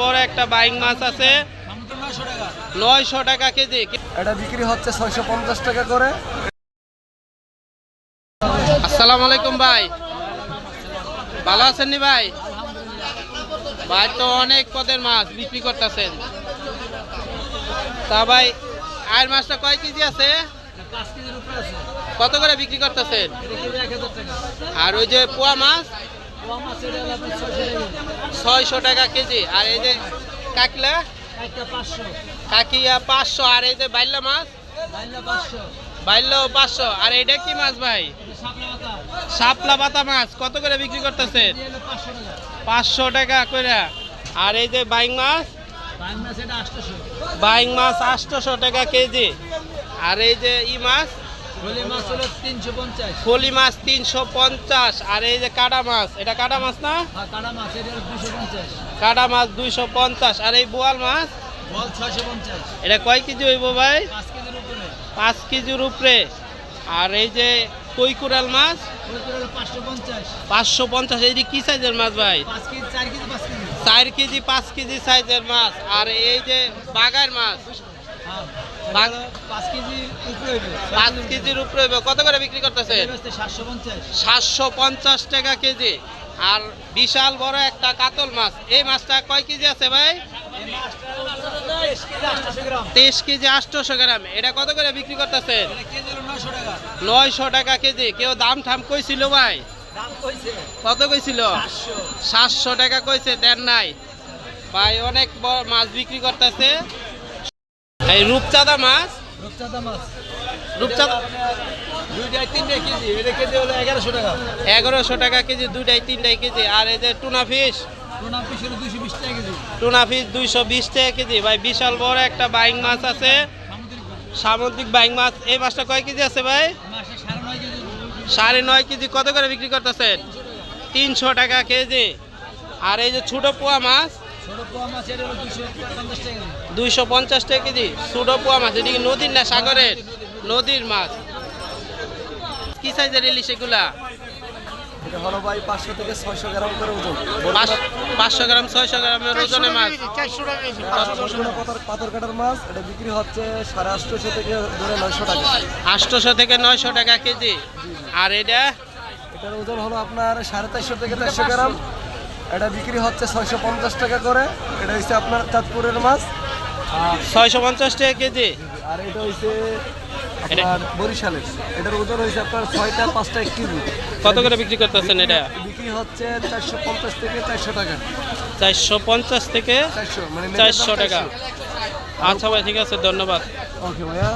বড় একটা বাইং মাছ আছে। নয়শো টাকা কেজি। এটা বিক্রি হচ্ছে ছয়শো পঞ্চাশ টাকা করে। আসসালামু আলাইকুম ভাই। ভালো আছেন নি ভাই? ভাই তো অনেক পদের মাছ বিক্রি করতেছেন। তা ভাই আয়ের মাছটা কয় কেজি আছে? কত করে বিক্রি করতেছেন? আর ওই যে পোয়া মাছ? ছয়শো টাকা কেজি। আর এই যে কাকলা? কাকিয়া পাঁচশো। আর এই যে বাইল্লা মাছ? বাইল্লা পাঁচশো। আর এটা কি মাছ ভাই? শাপলা পাতা মাছ। কত করে বিক্রি করতেছেন? পাঁচশো টাকা করে। আর এই যে বাইং মাছ? বাইং মাছ আটশোশো টাকা কেজি। আর এই যে ই মাছ? ফলি মাছ তিনশো পঞ্চাশ। আর এই যে কাটা মাছ এটা কাটা মাছ না? কাটা মাছ দুইশো পঞ্চাশ। আর এই বোয়াল মাছ? এটা কয় কেজি হইব ভাই? পাঁচ কেজির উপরে। আর এই যে কৈকুরাল মাছ? পাঁচশো পঞ্চাশ। এই যে কি সাইজের মাছ ভাই? চার কেজি পাঁচ কেজি। সাইজের মাছ। আর এই যে বাগার মাছ? বাগ- পাঁচ কেজির উপরে। কত করে বিক্রি করতেছে সাতশো পঞ্চাশ। টাকা কেজি। আর বিশাল বড় একটা কাতল মাছ। এই মাছটা কয় কেজি আছে ভাই? তেইশ কেজি আটশোশো গ্রাম। এটা কত করে বিক্রি করতেছে নয়শো টাকা। কেজি। কেউ দাম ঠাম কইছিল ভাই? কত কইছিল? সাতশো। টাকা কইছে দেন নাই। ভাই অনেক বড় মাছ বিক্রি করতেছে। এই রূপচাঁদা মাছ? রূপচাঁদা এগারোশো টাকা। এগারোশো টাকা কেজি দুইটাই তিনটাই কেজি। আর এই যে টুনা ফিশ? টুনা ফিশ দুইশো বিশ টাকা কেজি। ভাই বিশাল বড় একটা বাইং মাছ আছে। সামুদ্রিক বাইং মাছ। এই মাছটা কয় কেজি আছে ভাই? সাড়ে নয় কেজি। কত করে বিক্রি করতেছেন? তিনশো টাকা কেজি। আর এই যে ছোট পোয়া মাছ? দুইশো পঞ্চাশ টাকা কেজি। ছোট পোয়া মাছ এদিকে নদীর না সাগরের? নদীর মাছ। কি সাইজের ইলিশ এগুলা? এটা হলো ভাই থেকে ছয়শো গ্রাম করে ওজন। গ্রাম ছয়শো গ্রামের ওজনের মাছ। পাথর পাথর কাটার মাছ এটা বিক্রি হচ্ছে সাড়ে আটশোশো থেকে ধরে নয়শো টাকা। থেকে নয়শো টাকা কেজি। আর এটা? এটার ওজন হলো আপনার সাড়ে চারশো থেকে চারশো গ্রাম। এটা বিক্রি হচ্ছে ছয়শো পঞ্চাশ টাকা করে। এটা হচ্ছে আপনার চাঁদপুরের মাছ। ছয়শো পঞ্চাশ টাকা কেজি? আর এটা হচ্ছে আপনার বরিশালের। এটার ওজন হয়েছে আপনার ছয়টা পাঁচটা এক কেজি। কত করে বিক্রি করতেছেন এটা? বিক্রি হচ্ছে চারশো পঞ্চাশ থেকে চারশো টাকা। চারশো পঞ্চাশ থেকে চারশো মানে চারশো টাকা। আচ্ছা ভাই ঠিক আছে ধন্যবাদ। ওকে ভাইয়া।